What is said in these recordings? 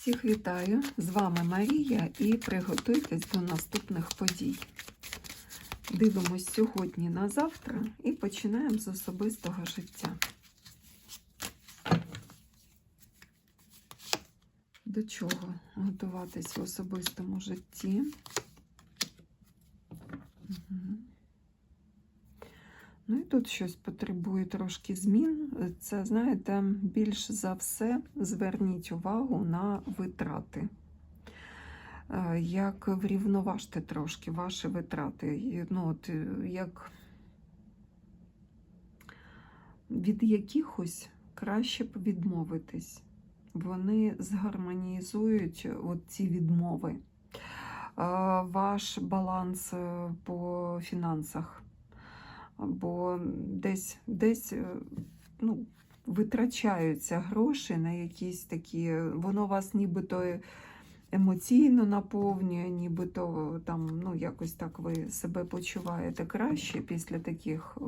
Всіх вітаю! З вами Марія і приготуйтесь до наступних подій. Дивимось сьогодні на завтра і починаємо з особистого життя. До чого готуватись в особистому житті? Мгм. Ну і тут щось потребує трошки змін. Це, знаєте, більш за все зверніть увагу на витрати. Е, Як врівноважте трошки ваші витрати. Ну, от, е, як від якихось краще б відмовитись. Вони згармонізують от ці відмови. Е, Ваш баланс по фінансах бо десь, десь е, ну, витрачаються гроші на якісь такі, воно вас нібито емоційно наповнює, нібито там, ну, якось так ви себе почуваєте краще після таких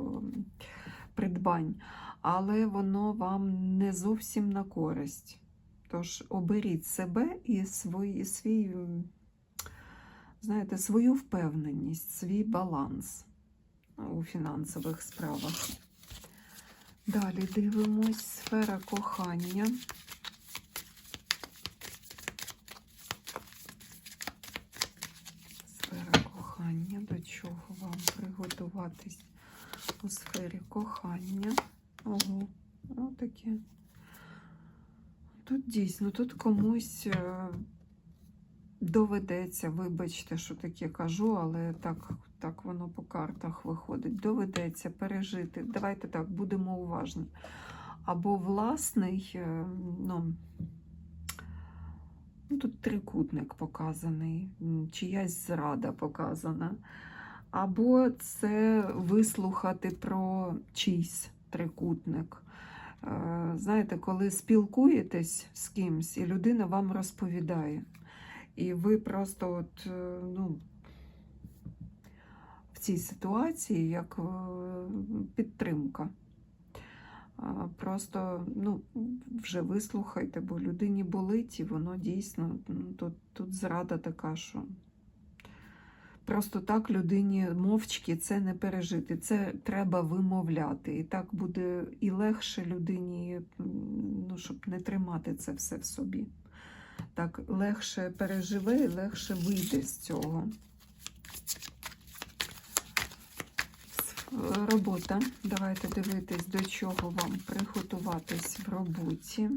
придбань, але воно вам не зовсім на користь. Тож оберіть себе і свої, свій, знаєте, свою впевненість, свій баланс у фінансових справах. Далі дивимось сфера кохання. Сфера кохання. До чого вам приготуватись у сфері кохання? Ого, отаке. Тут дійсно, тут комусь е, доведеться, вибачте, що таке кажу, але так, так воно по картах виходить. Доведеться пережити. Давайте так, будемо уважні. Або власний, е, ну, ну тут трикутник показаний, чиясь зрада показана. Або це вислухати про чийсь трикутник. Е, Знаєте, коли спілкуєтесь з кимсь, і людина вам розповідає. І ви просто от, е, ну, в цій ситуації як е, підтримка. Просто ну, вже вислухайте, бо людині болить, і воно дійсно ну, тут, тут зрада така, що просто так людині мовчки це не пережити. Це треба вимовляти. І так буде і легше людині, ну, щоб не тримати це все в собі так легше переживе і легше вийде з цього. Робота. Давайте дивитись, до чого вам приготуватись в роботі.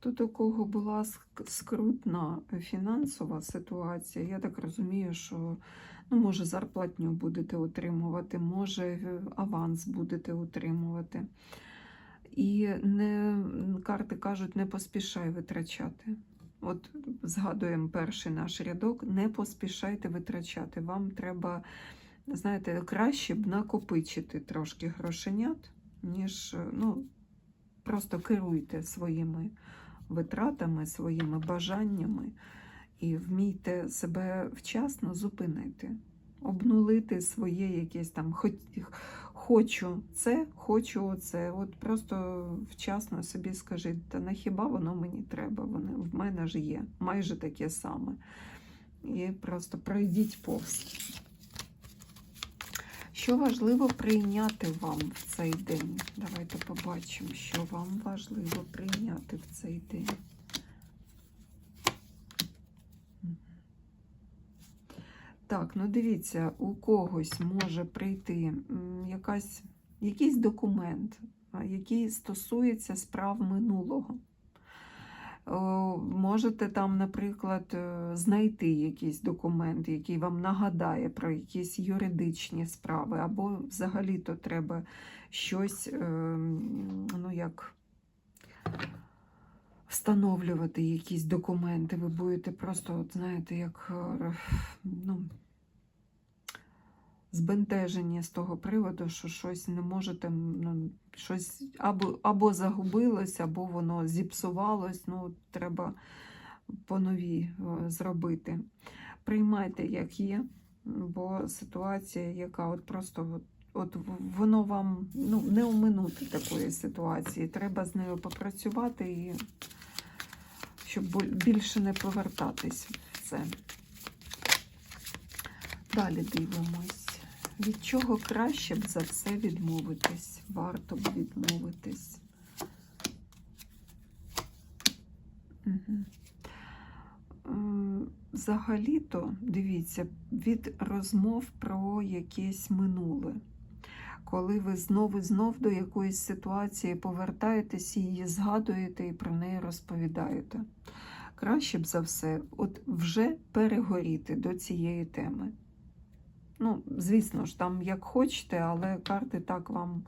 Тут у кого була скрутна фінансова ситуація, я так розумію, що ну, може зарплатню будете отримувати, може е, аванс будете отримувати. І не, карти кажуть, не поспішай витрачати. От згадуємо перший наш рядок, не поспішайте витрачати. Вам треба, знаєте, краще б накопичити трошки грошенят, ніж ну, просто керуйте своїми витратами, своїми бажаннями і вмійте себе вчасно зупинити, обнулити своє якесь там хочу це, хочу це. От просто вчасно собі скажіть, та на хіба воно мені треба? Воно в мене ж є майже таке саме. І просто пройдіть повз. Що важливо прийняти вам в цей день? Давайте побачимо, що вам важливо прийняти в цей день. Так, ну дивіться, у когось може прийти якась, якийсь документ, який стосується справ минулого. Можете там, наприклад, е, знайти якийсь документ, який вам нагадає про якісь юридичні справи, або взагалі-то треба щось, е, ну як встановлювати якісь документи. Ви будете просто, от, знаєте, як е, ну, збентежені з того приводу, що щось не можете, ну, щось або, або загубилось, або воно зіпсувалось. Ну, треба по новій е, зробити. Приймайте, як є. бо ситуація, яка от просто от, от воно вам ну, не оминути такої ситуації. Треба з нею попрацювати і щоб більше не повертатись в це. Далі дивимось. Від чого краще б за все відмовитись? Варто б відмовитись. Угу. Взагалі-то, дивіться, від розмов про якесь минуле. Коли ви знову і знов до якоїсь ситуації повертаєтесь, її згадуєте і про неї розповідаєте. Краще б за все, от вже перегоріти до цієї теми. Ну, звісно ж, там як хочете, але карти так вам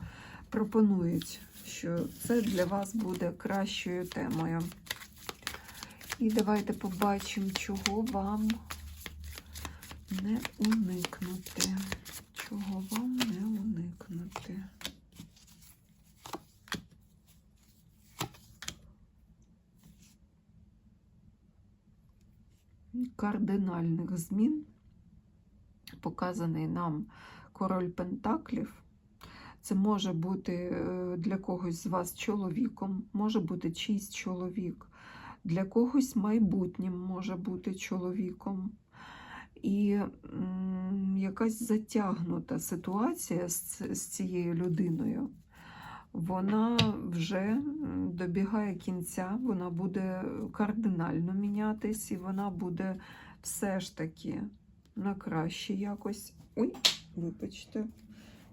пропонують, що це для вас буде кращою темою. І давайте побачимо, чого вам не уникнути. Чого вам не уникнути. Кардинальних змін показаний нам король Пентаклів. Це може бути е, для когось з вас чоловіком, може бути чийсь чоловік, для когось майбутнім може бути чоловіком. І якась затягнута ситуація з, з цією людиною, вона вже добігає кінця, вона буде кардинально мінятись, і вона буде все ж таки на краще якось. Ой, вибачте,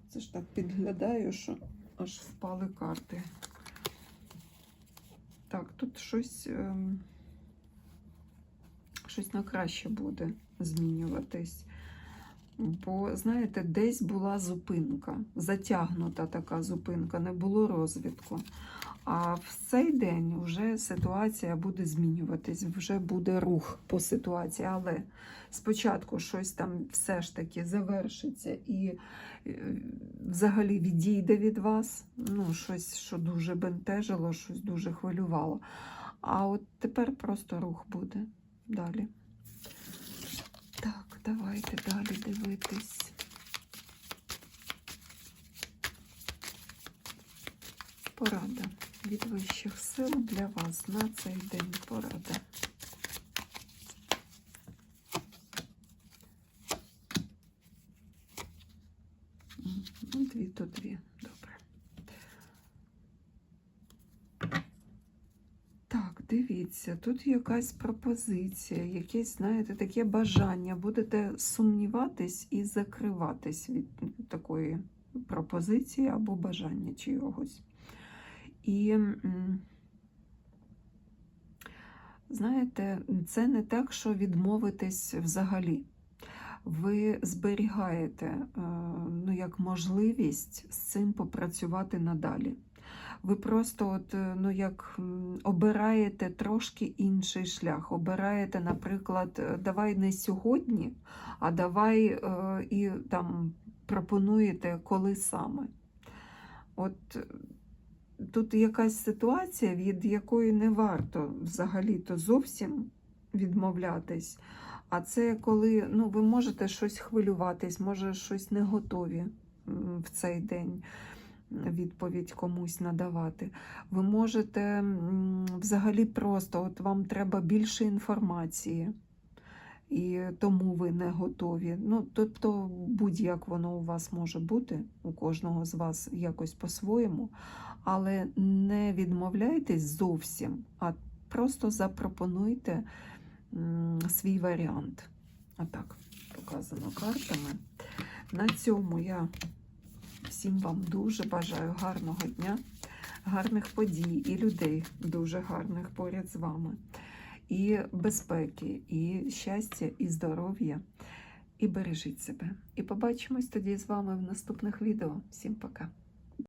це ж так підглядаю, що аж впали карти. Так, тут щось, ем, щось на краще буде змінюватись. Бо, знаєте, десь була зупинка, затягнута така зупинка, не було розвитку. А в цей день вже ситуація буде змінюватись, вже буде рух по ситуації. Але спочатку щось там все ж таки завершиться і е, взагалі відійде від вас. Ну, щось, що дуже бентежило, щось дуже хвилювало. А от тепер просто рух буде далі. Так, давайте далі дивитись. Порада від вищих сил для вас на цей день порада. Ну, дві то дві. Добре. Так, дивіться, тут якась пропозиція, якесь, знаєте, таке бажання. Будете сумніватись і закриватись від такої пропозиції або бажання чогось. І, знаєте, це не так, що відмовитись взагалі. Ви зберігаєте е, ну, як можливість з цим попрацювати надалі. Ви просто от, е, ну, як обираєте трошки інший шлях. Обираєте, наприклад, е, давай не сьогодні, а давай е, і там пропонуєте коли саме. От е, тут якась ситуація, від якої не варто взагалі-то зовсім відмовлятись. А це коли ну, ви можете щось хвилюватись, може щось не готові в цей день відповідь комусь надавати. Ви можете взагалі просто, от вам треба більше інформації, і тому ви не готові. Ну, тобто, будь-як воно у вас може бути, у кожного з вас якось по-своєму, але не відмовляйтесь зовсім, а просто запропонуйте свій варіант. Отак показано картами. На цьому я всім вам дуже бажаю гарного дня, гарних подій і людей дуже гарних поряд з вами. І безпеки, і щастя, і здоров'я. І бережіть себе. І побачимось тоді з вами в наступних відео. Всім пока!